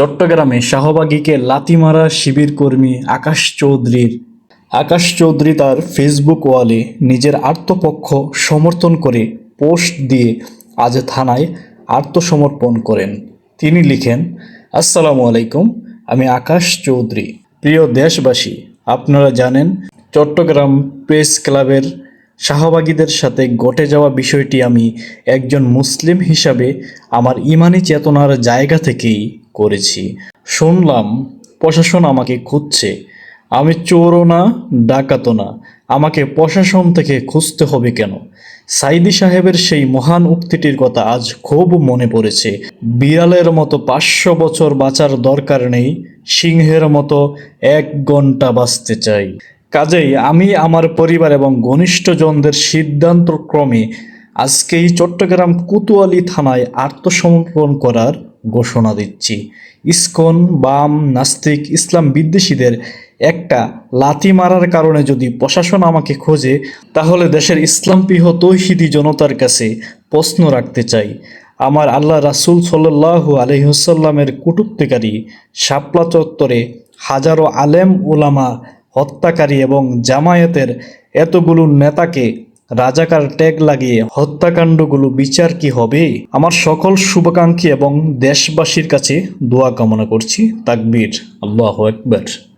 চট্টগ্রামে শাহবাগীকে লাথি মারা শিবির কর্মী আকাশ চৌধুরীর। আকাশ চৌধুরী তার ফেসবুক ওয়ালে নিজের আত্মপক্ষ সমর্থন করে পোস্ট দিয়ে আজ থানায় আত্মসমর্পণ করেন। তিনি লিখেন, আসসালামু আলাইকুম, আমি আকাশ চৌধুরী। প্রিয় দেশবাসী, আপনারা জানেন, চট্টগ্রাম প্রেস ক্লাবের শাহবাগীদের সাথে ঘটে যাওয়া বিষয়টি আমি একজন মুসলিম হিসাবে আমার ইমানি চেতনার জায়গা থেকেই করেছি। শুনলাম, প্রশাসন আমাকে খুঁজছে। আমি চোরও না, ডাকাতও না। আমাকে প্রশাসন থেকে খুঁজতে হবে কেন? সাইদি সাহেবের সেই মহান উক্তিটির কথা আজ খুব মনে পড়েছে। বিড়ালের মতো পাঁচশো বছর বাঁচার দরকার নেই, সিংহের মতো এক ঘণ্টা বাঁচতে চাই। কাজেই আমি আমার পরিবার এবং ঘনিষ্ঠজনদের সিদ্ধান্তক্রমে আজকেই চট্টগ্রাম কুতুয়ালি থানায় আত্মসমর্পণ করার ঘোষণা দিচ্ছি। ইসকন, বাম, নাস্তিক, ইসলাম বিদ্বেষীদের একটা লাথি মারার কারণে যদি প্রশাসন আমাকে খোঁজে, তাহলে দেশের ইসলামপ্রিয় তৌহিদি জনতার কাছে প্রশ্ন রাখতে চাই। আমার আল্লাহ রাসুল সাল্লাহু আলহিহসাল্লামের কুটুক্তিকারী, শাপলা চত্বরে হাজারো আলেম ওলামা হত্যাকারী এবং জামায়াতের এতগুলো নেতাকে রাজাকার ট্যাগ লাগিয়ে হত্যাকাণ্ডগুলো বিচার কি হবে? আমার সকল শুভাকাঙ্ক্ষী এবং দেশবাসীর কাছে দোয়া কামনা করছি। তাকবীর। আল্লাহ একবার